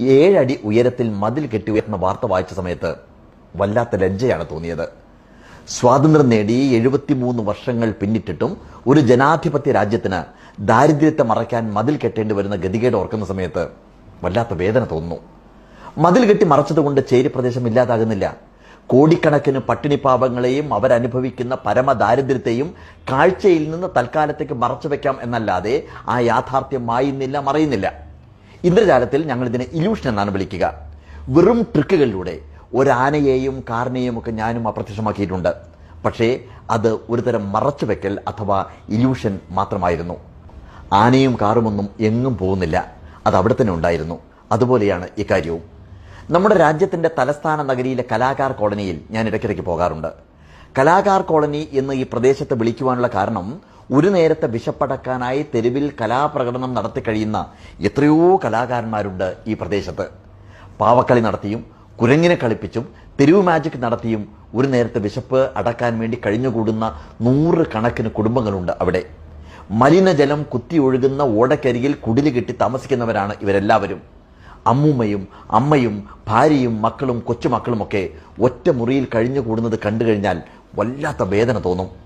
ഏഴടി ഉയരത്തിൽ മതിൽ കെട്ടി ഉയർന്ന വാർത്ത വായിച്ച സമയത്ത് വല്ലാത്ത ലജ്ജയാണ് തോന്നിയത്. സ്വാതന്ത്ര്യം നേടി എഴുപത്തിമൂന്ന് വർഷങ്ങൾ പിന്നിട്ടിട്ടും ഒരു ജനാധിപത്യ രാജ്യത്തിന് ദാരിദ്ര്യത്തെ മറയ്ക്കാൻ മതിൽ കെട്ടേണ്ടി വരുന്ന ഗതികേട് ഓർക്കുന്ന സമയത്ത് വല്ലാത്ത വേദന തോന്നുന്നു. മതിൽ കെട്ടി മറച്ചതുകൊണ്ട് ചേരി പ്രദേശം ഇല്ലാതാകുന്നില്ല. കോടിക്കണക്കിന് പട്ടിണി പാപങ്ങളെയും അവരനുഭവിക്കുന്ന പരമദാരിദ്ര്യത്തെയും കാഴ്ചയിൽ നിന്ന് തൽക്കാലത്തേക്ക് മറച്ചു വെക്കാം എന്നല്ലാതെ ആ യാഥാർത്ഥ്യം മായുന്നില്ല മറയുന്നില്ല. ഇന്ദ്രജാലത്തിൽ ഞങ്ങൾ ഇതിനെ ഇല്യൂഷൻ എന്നാണ് വിളിക്കുക. വെറും ട്രിക്കുകളിലൂടെ ഒരാനയെയും കാറിനെയും ഒക്കെ ഞാനും അപ്രത്യക്ഷമാക്കിയിട്ടുണ്ട്. പക്ഷേ അത് ഒരുതരം മറച്ചുവെക്കൽ അഥവാ ഇല്യൂഷൻ മാത്രമായിരുന്നു. ആനയും കാറുമൊന്നും എങ്ങും പോകുന്നില്ല. അത് അവിടെ തന്നെ ഉണ്ടായിരുന്നു. അതുപോലെയാണ് ഇക്കാര്യവും. നമ്മുടെ രാജ്യത്തിന്റെ തലസ്ഥാന നഗരിയിലെ കലാകാർ കോളനിയിൽ ഞാൻ ഇടയ്ക്കിടയ്ക്ക് പോകാറുണ്ട്. കലാകാർ കോളനി എന്ന് ഈ പ്രദേശത്ത് വിളിക്കുവാനുള്ള കാരണം ഒരു നേരത്തെ വിശപ്പടക്കാനായി തെരുവിൽ കലാപ്രകടനം നടത്തി കഴിയുന്ന എത്രയോ കലാകാരന്മാരുണ്ട് ഈ പ്രദേശത്ത്. പാവക്കളി നടത്തിയും കുരങ്ങിനെ കളിപ്പിച്ചും തെരുവ് മാജിക് നടത്തിയും ഒരു നേരത്തെ വിശപ്പ് അടക്കാൻ വേണ്ടി കഴിഞ്ഞുകൂടുന്ന നൂറ് കണക്കിന് കുടുംബങ്ങളുണ്ട് അവിടെ. മലിനജലം കുത്തി ഒഴുകുന്ന ഓടക്കരികിൽ കുടിൽ കെട്ടി താമസിക്കുന്നവരാണ് ഇവരെല്ലാവരും. അമ്മൂമ്മയും അമ്മയും ഭാര്യയും മക്കളും കൊച്ചുമക്കളുമൊക്കെ ഒറ്റ മുറിയിൽ കഴിഞ്ഞുകൂടുന്നത് കണ്ടു കഴിഞ്ഞാൽ വല്ലാത്ത വേദന തോന്നും.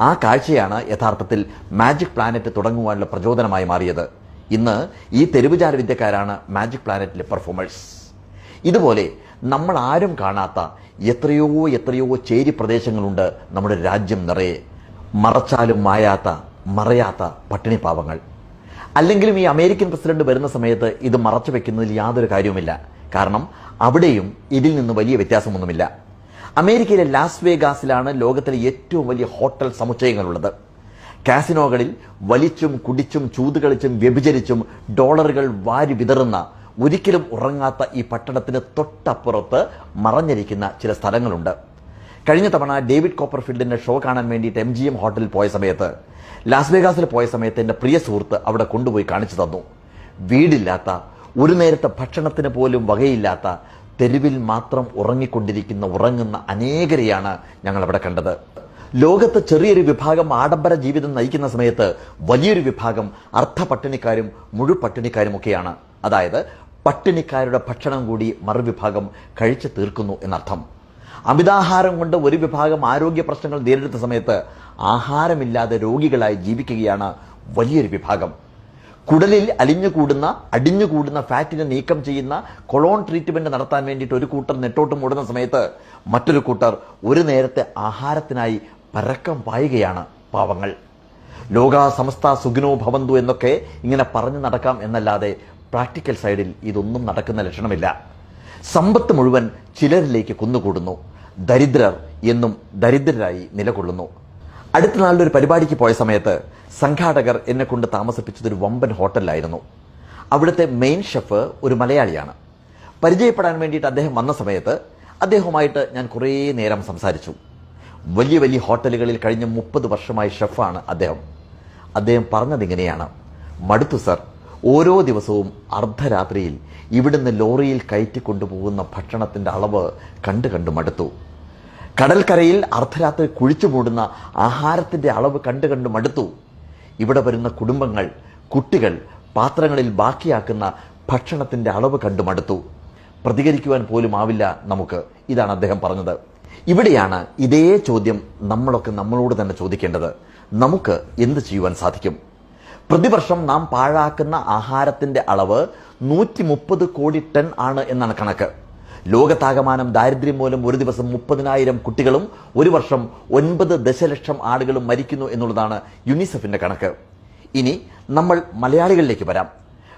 ആ കാഴ്ചയാണ് യഥാർത്ഥത്തിൽ മാജിക് പ്ലാനറ്റ് തുടങ്ങുവാനുള്ള പ്രചോദനമായി മാറിയത്. ഇന്ന് ഈ തെരുവുചാര വിദ്യക്കാരാണ് മാജിക് പ്ലാനറ്റിലെ പെർഫോമേഴ്സ്. ഇതുപോലെ നമ്മൾ ആരും കാണാത്ത എത്രയോ എത്രയോ ചേരി പ്രദേശങ്ങളുണ്ട് നമ്മുടെ രാജ്യം നിറയെ. മറച്ചാലും മായാത്ത മറയാത്ത പട്ടിണി പാവങ്ങൾ. അല്ലെങ്കിലും ഈ അമേരിക്കൻ പ്രസിഡന്റ് വരുന്ന സമയത്ത് ഇത് മറച്ചു വെക്കുന്നതിൽ യാതൊരു കാര്യവുമില്ല. കാരണം അവിടെയും ഇതിൽ നിന്ന് വലിയ വ്യത്യാസമൊന്നുമില്ല. അമേരിക്കയിലെ ലാസ് വേഗാസിലാണ് ലോകത്തിലെ ഏറ്റവും വലിയ ഹോട്ടൽ സമുച്ചയങ്ങളുള്ളത്. കാസിനോകളിൽ വലിച്ചും കുടിച്ചും ചൂതുകളിച്ചും വ്യഭിചരിച്ചും ഡോളറുകൾ വാരി വിതറുന്ന ഒരിക്കലും ഉറങ്ങാത്ത ഈ പട്ടണത്തിന് തൊട്ടപ്പുറത്ത് മറഞ്ഞിരിക്കുന്ന ചില സ്ഥലങ്ങളുണ്ട്. കഴിഞ്ഞ തവണ ഡേവിഡ് കോപ്പർഫീൽഡിന്റെ ഷോ കാണാൻ വേണ്ടിയിട്ട് എം ജി എം ഹോട്ടലിൽ പോയ സമയത്ത് ലാസ് വേഗാസിൽ പോയ സമയത്ത് എന്റെ പ്രിയ സുഹൃത്ത് അവിടെ കൊണ്ടുപോയി കാണിച്ചു തന്നു. വീടില്ലാത്ത ഒരു നേരത്തെ ഭക്ഷണത്തിന് പോലും വകയില്ലാത്ത തെരുവിൽ മാത്രം ഉറങ്ങിക്കൊണ്ടിരിക്കുന്ന ഉറങ്ങുന്ന അനേകരെയാണ് ഞങ്ങൾ അവിടെ കണ്ടത്. ലോകത്ത് ചെറിയൊരു വിഭാഗം ആഡംബര ജീവിതം നയിക്കുന്ന സമയത്ത് വലിയൊരു വിഭാഗം അർദ്ധ പട്ടിണിക്കാരും മുഴു പട്ടിണിക്കാരും ഒക്കെയാണ്. അതായത് പട്ടിണിക്കാരുടെ ഭക്ഷണം കൂടി മറുവിഭാഗം കഴിച്ചു തീർക്കുന്നു എന്നർത്ഥം. അമിതാഹാരം കൊണ്ട് ഒരു വിഭാഗം ആരോഗ്യ പ്രശ്നങ്ങൾ നേരിടുന്ന സമയത്ത് ആഹാരമില്ലാതെ രോഗികളായി ജീവിക്കുകയാണ് വലിയൊരു വിഭാഗം. കുടലിൽ അലിഞ്ഞുകൂടുന്ന അടിഞ്ഞുകൂടുന്ന ഫാറ്റിനെ നീക്കം ചെയ്യുന്ന കൊളോൺ ട്രീറ്റ്മെന്റ് നടത്താൻ വേണ്ടിയിട്ട് ഒരു കൂട്ടർ നെട്ടോട്ടും ഓടുന്ന സമയത്ത് മറ്റൊരു കൂട്ടർ ഒരു നേരത്തെ ആഹാരത്തിനായി പരക്കം പായുകയാണ് പാവങ്ങൾ. ലോക സമസ്ത സുഖിനോ ഭവന്തു എന്നൊക്കെ ഇങ്ങനെ പറഞ്ഞു നടക്കാം എന്നല്ലാതെ പ്രാക്ടിക്കൽ സൈഡിൽ ഇതൊന്നും നടക്കുന്ന ലക്ഷണമില്ല. സമ്പത്ത് മുഴുവൻ ചിലരിലേക്ക് കുന്നുകൂടുന്നു. ദരിദ്രർ എന്നും ദരിദ്രരായി നിലകൊള്ളുന്നു. അടുത്ത നാളിലൊരു പരിപാടിക്ക് പോയ സമയത്ത് സംഘാടകർ എന്നെ കൊണ്ട് താമസിപ്പിച്ചത് ഒരു വമ്പൻ ഹോട്ടലിലായിരുന്നു. അവിടുത്തെ മെയിൻ ഷെഫ് ഒരു മലയാളിയാണ്. പരിചയപ്പെടാൻ വേണ്ടിയിട്ട് അദ്ദേഹം വന്ന സമയത്ത് അദ്ദേഹവുമായിട്ട് ഞാൻ കുറേ നേരം സംസാരിച്ചു. വലിയ വലിയ ഹോട്ടലുകളിൽ കഴിഞ്ഞ മുപ്പത് വർഷമായി ഷെഫാണ് അദ്ദേഹം. അദ്ദേഹം പറഞ്ഞതിങ്ങനെയാണ് മടുത്തു സർ ഓരോ ദിവസവും അർദ്ധരാത്രിയിൽ ഇവിടുന്ന് ലോറിയിൽ കയറ്റി കൊണ്ടുപോകുന്ന ഭക്ഷണത്തിന്റെ അളവ് കണ്ടു കണ്ടു മടുത്തു. കടൽക്കരയിൽ അർദ്ധരാത്രി കുഴിച്ചു മൂടുന്ന ആഹാരത്തിന്റെ അളവ് കണ്ടു കണ്ടു മടുത്തു. ഇവിടെ വരുന്ന കുടുംബങ്ങൾ കുട്ടികൾ പാത്രങ്ങളിൽ ബാക്കിയാക്കുന്ന ഭക്ഷണത്തിന്റെ അളവ് കണ്ടു മടുത്തു. പ്രതികരിക്കുവാൻ പോലും ആവില്ല നമുക്ക് ഇതാണ് അദ്ദേഹം പറഞ്ഞത്. ഇവിടെയാണ് ഇതേ ചോദ്യം നമ്മളൊക്കെ നമ്മളോട് തന്നെ ചോദിക്കേണ്ടത്. നമുക്ക് എന്ത് ചെയ്യുവാൻ സാധിക്കും? പ്രതിവർഷം നാം പാഴാക്കുന്ന ആഹാരത്തിന്റെ അളവ് നൂറ്റി കോടി ടൺ ആണ് എന്നാണ് കണക്ക്. ലോകത്താകമാനം ദാരിദ്ര്യം മൂലം ഒരു ദിവസം മുപ്പതിനായിരം കുട്ടികളും ഒരു വർഷം ഒൻപത് ദശലക്ഷം ആളുകളും മരിക്കുന്നു എന്നുള്ളതാണ് യുനിസെഫിന്റെ കണക്ക്. ഇനി നമ്മൾ മലയാളികളിലേക്ക് വരാം.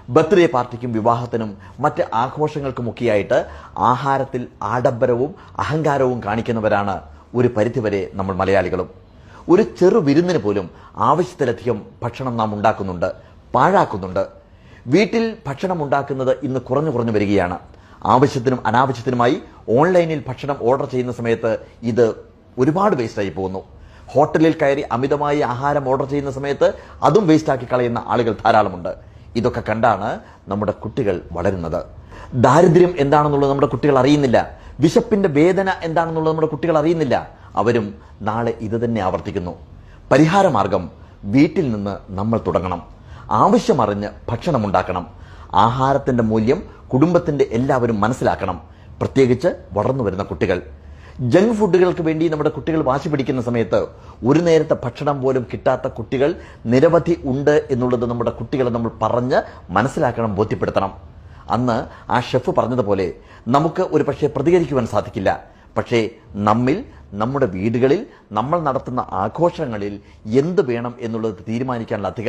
ബർത്ത്ഡേ പാർട്ടിക്കും വിവാഹത്തിനും മറ്റ് ആഘോഷങ്ങൾക്കുമൊക്കെയായിട്ട് ആഹാരത്തിൽ ആഡംബരവും അഹങ്കാരവും കാണിക്കുന്നവരാണ് ഒരു പരിധിവരെ നമ്മൾ മലയാളികളും. ഒരു ചെറു വിരുന്നിന് പോലും ആവശ്യത്തിലധികം ഭക്ഷണം നാം ഉണ്ടാക്കുന്നുണ്ട് പാഴാക്കുന്നുണ്ട്. വീട്ടിൽ ഭക്ഷണം ഉണ്ടാക്കുന്നത് ഇന്ന് കുറഞ്ഞു കുറഞ്ഞു വരികയാണ്. ആവശ്യത്തിനും അനാവശ്യത്തിനുമായി ഓൺലൈനിൽ ഭക്ഷണം ഓർഡർ ചെയ്യുന്ന സമയത്ത് ഇത് ഒരുപാട് വേസ്റ്റായി പോകുന്നു. ഹോട്ടലിൽ കയറി അമിതമായി ആഹാരം ഓർഡർ ചെയ്യുന്ന സമയത്ത് അതും വേസ്റ്റാക്കി കളയുന്ന ആളുകൾ ധാരാളമുണ്ട്. ഇതൊക്കെ കണ്ടാണ് നമ്മുടെ കുട്ടികൾ വളരുന്നത്. ദാരിദ്ര്യം എന്താണെന്നുള്ളത് നമ്മുടെ കുട്ടികൾ അറിയുന്നില്ല. വിശപ്പിന്റെ വേദന എന്താണെന്നുള്ളത് നമ്മുടെ കുട്ടികൾ അറിയുന്നില്ല. അവരും നാളെ ഇത് തന്നെ ആവർത്തിക്കുന്നു. പരിഹാരമാർഗം വീട്ടിൽ നിന്ന് നമ്മൾ തുടങ്ങണം. ആവശ്യമറിഞ്ഞ് ഭക്ഷണമുണ്ടാക്കണം ആഹാരത്തിന്റെ മൂല്യം കുടുംബത്തിന്റെ എല്ലാവരും മനസ്സിലാക്കണം. പ്രത്യേകിച്ച് വളർന്നു വരുന്ന കുട്ടികൾ. ജങ്ക് ഫുഡുകൾക്ക് വേണ്ടി നമ്മുടെ കുട്ടികൾ വാശി പിടിക്കുന്ന സമയത്ത് ഒരു നേരത്തെ ഭക്ഷണം പോലും കിട്ടാത്ത കുട്ടികൾ നിരവധി ഉണ്ട് എന്നുള്ളത് നമ്മുടെ കുട്ടികളെ നമ്മൾ പറഞ്ഞ് മനസ്സിലാക്കണം ബോധ്യപ്പെടുത്തണം. അന്ന് ആ ഷെഫ് പറഞ്ഞതുപോലെ നമുക്ക് ഒരു പക്ഷേ പ്രതികരിക്കുവാൻ സാധിക്കില്ല. പക്ഷേ നമ്മിൽ നമ്മുടെ വീടുകളിൽ നമ്മൾ നടത്തുന്ന ആഘോഷങ്ങളിൽ എന്ത് വേണം എന്നുള്ളത് തീരുമാനിക്കാനുള്ള അധികാരം